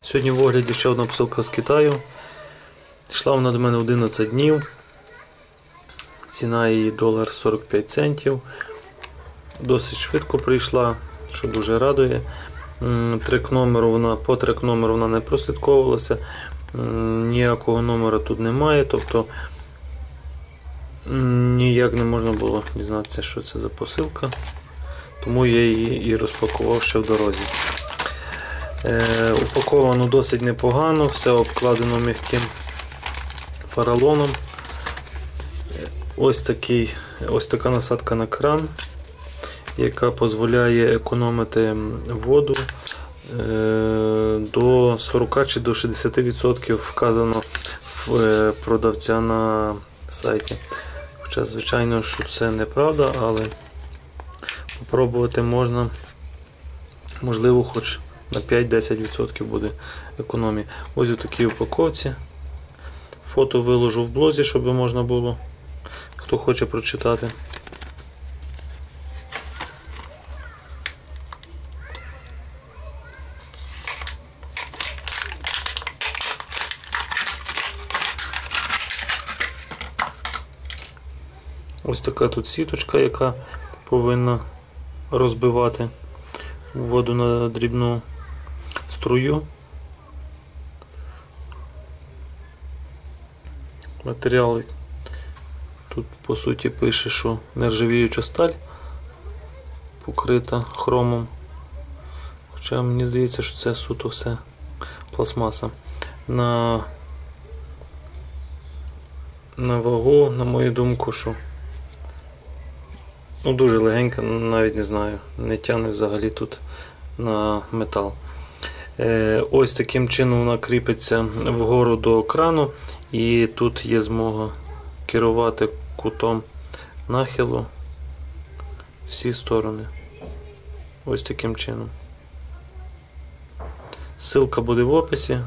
Сьогодні в огляді ще одна посилка з Китаю. Йшла вона до мене 11 днів. Ціна її долар 45 центів. Досить швидко прийшла, що дуже радує. Трек номеру вона, по трек номеру вона не прослідковувалася. Ніякого номера тут немає, тобто ніяк не можна було дізнатися, що це за посилка. Тому я її і розпакував ще в дорозі. Е, упаковано досить непогано, все обкладено м'яким поролоном. Ось, такий, ось така насадка на кран, яка дозволяє економити воду е, до 40 чи до 60% вказано в е, продавця на сайті. Хоча, звичайно, що це неправда, але спробувати можна, можливо, хоч на 5-10% буде економія. Ось у такій упаковці. Фото виложу в блозі, щоб можна було, хто хоче прочитати. Ось така тут сіточка, яка повинна розбивати воду на дрібну струю. Матеріал тут по суті пише, що нержавіюча сталь покрита хромом. Хоча мені здається, що це суто все пластмаса. На, на вагу, на мою думку, що Ну, дуже легенька, навіть не знаю, не тягне взагалі тут на метал. Е, Ось таким чином вона кріпиться вгору до крану, і тут є змога керувати кутом нахилу всі сторони. Ось таким чином. Ссылка буде в описі.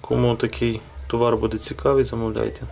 Кому такий товар буде цікавий, замовляйте.